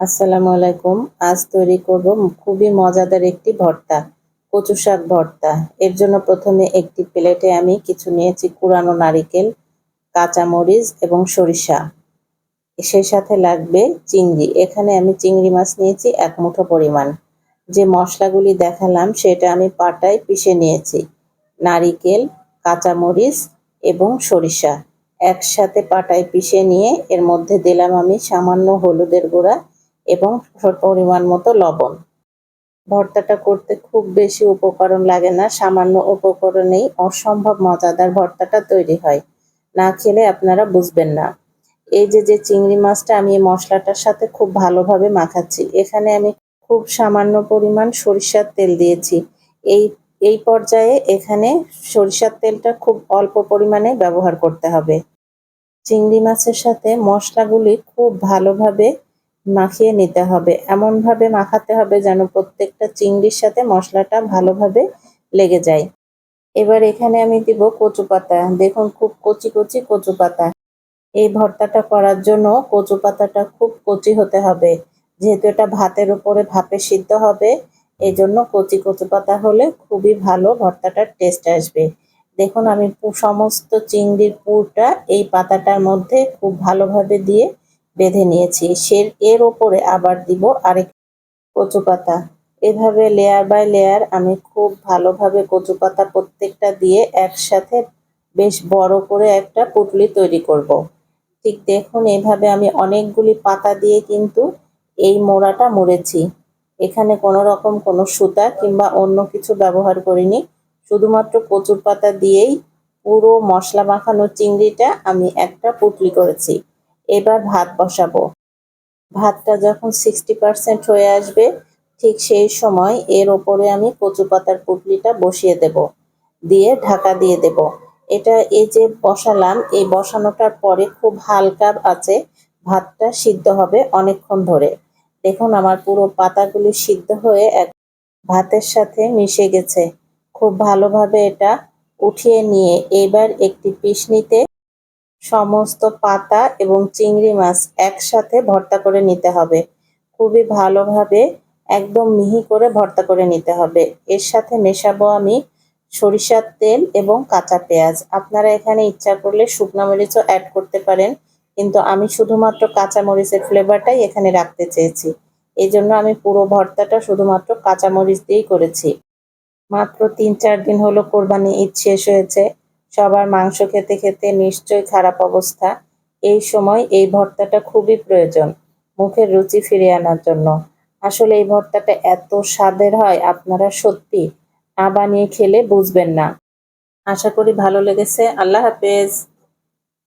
আসসালামু আলাইকুম। আজ তৈরি করব খুবই মজাদার একটি ভর্তা, কচু শাক ভর্তা। এর জন্য প্রথমে একটি প্লেটে আমি কিছু নিয়েছি কুড়ানো নারিকেল, কাঁচামরিচ এবং সরিষা। সেই সাথে লাগবে চিংড়ি। এখানে আমি চিংড়ি মাছ নিয়েছি এক মুঠো পরিমাণ। যে মশলাগুলি দেখালাম সেটা আমি পাটায় পিষে নিয়েছি। নারিকেল, কাঁচামরিচ এবং সরিষা। একসাথে পাটায় পিষে নিয়ে এর মধ্যে দিলাম আমি সামান্য হলুদের গুঁড়া এবং পরিমাণ মতো লবণ। ভর্তাটা করতে খুব বেশি উপকরণ লাগে না, সামান্য উপকরণেই অসম্ভব মজাদার ভর্তাটা তৈরি হয়। না খেলে আপনারা বুঝবেন না। এই যে যে চিংড়ি মাছটা আমি এই মশলাটার সাথে খুব ভালোভাবে মাখাচ্ছি, এখানে আমি খুব সামান্য পরিমাণ সরিষার তেল দিয়েছি। এই এই পর্যায়ে এখানে সরিষার তেলটা খুব অল্প পরিমাণে ব্যবহার করতে হবে। চিংড়ি মাছের সাথে মশলাগুলি খুব ভালোভাবে মাখিয়ে নিতে হবে। এমনভাবে মাখাতে হবে যেন প্রত্যেকটা চিংড়ির সাথে মশলাটা ভালোভাবে লেগে যায়। এবার এখানে আমি দিব কচু পাতা। দেখুন, খুব কচি কচি কচু পাতা। এই ভর্তাটা করার জন্য কচু পাতাটা খুব কচি হতে হবে। যেহেতু এটা ভাতের উপরে ভাপে সিদ্ধ হবে এই জন্য কচি কচু পাতা হলে খুবই ভালো ভর্তাটার টেস্ট আসবে। দেখুন, আমি সমস্ত চিংড়ির পুরটা এই পাতাটার মধ্যে খুব ভালোভাবে দিয়ে বেঁধে নিয়েছি। সে এর ওপরে আবার দিব আরেক কচু পাতা এভাবে লেয়ার বাই লেয়ার আমি খুব ভালোভাবে কচু পাতা প্রত্যেকটা দিয়ে একসাথে বেশ বড় করে একটা পুটলি তৈরি করব। ঠিক দেখুন, এভাবে আমি অনেকগুলি পাতা দিয়ে কিন্তু এই মোড়াটা মুড়েছি। এখানে কোনো রকম কোনো সুতা কিংবা অন্য কিছু ব্যবহার করিনি। শুধুমাত্র কচুর পাতা দিয়েই পুরো মশলা মাখানো চিংড়িটা আমি একটা পুটলি করেছি। এবার ভাত বসাবো। ভাতটা যখন সিক্সটি পার্সেন্ট হয়ে আসবে, ঠিক সেই সময় এর ওপরে আমি কচু পাতার পুটলিটা বসিয়ে দেব। দিয়ে ঢাকা দিয়ে দেব। এটা এই যে বসালাম, এই বসানোটার পরে খুব হালকা আছে, ভাতটা সিদ্ধ হবে অনেকক্ষণ ধরে। দেখুন আমার পুরো পাতাগুলি সিদ্ধ হয়ে এক ভাতের সাথে মিশে গেছে। খুব ভালোভাবে এটা উঠিয়ে নিয়ে এবার একটি পিসনিতে সমস্ত পাতা এবং চিংড়ি মাছ একসাথে ভর্তা করে নিতে হবে। খুবই ভালোভাবে একদম মিহি করে ভর্তা করে নিতে হবে। এর সাথে মেশাবো আমি সরিষার তেল এবং কাঁচা পেঁয়াজ। আপনারা এখানে ইচ্ছা করলে শুকনো মরিচও অ্যাড করতে পারেন, কিন্তু আমি শুধুমাত্র কাঁচা মরিচের ফ্লেভারটাই এখানে রাখতে চেয়েছি। এই জন্য আমি পুরো ভর্তাটা শুধুমাত্র কাঁচা মরিচ দিয়েই করেছি। মাত্র তিন চার দিন হলো কোরবানি ঈদ শেষ হয়েছে। সবার মাংস খেতে খেতে নিশ্চয়ই খারাপ অবস্থা। এই সময় এই ভর্তাটা খুবই প্রয়োজন, মুখের রুচি ফিরিয়ে আনার জন্য। আসলে এই ভর্তাটা এত স্বাদের হয়, আপনারা সত্যি না বানিয়ে খেলে বুঝবেন না। আশা করি ভালো লেগেছে। আল্লাহ হাফেজ।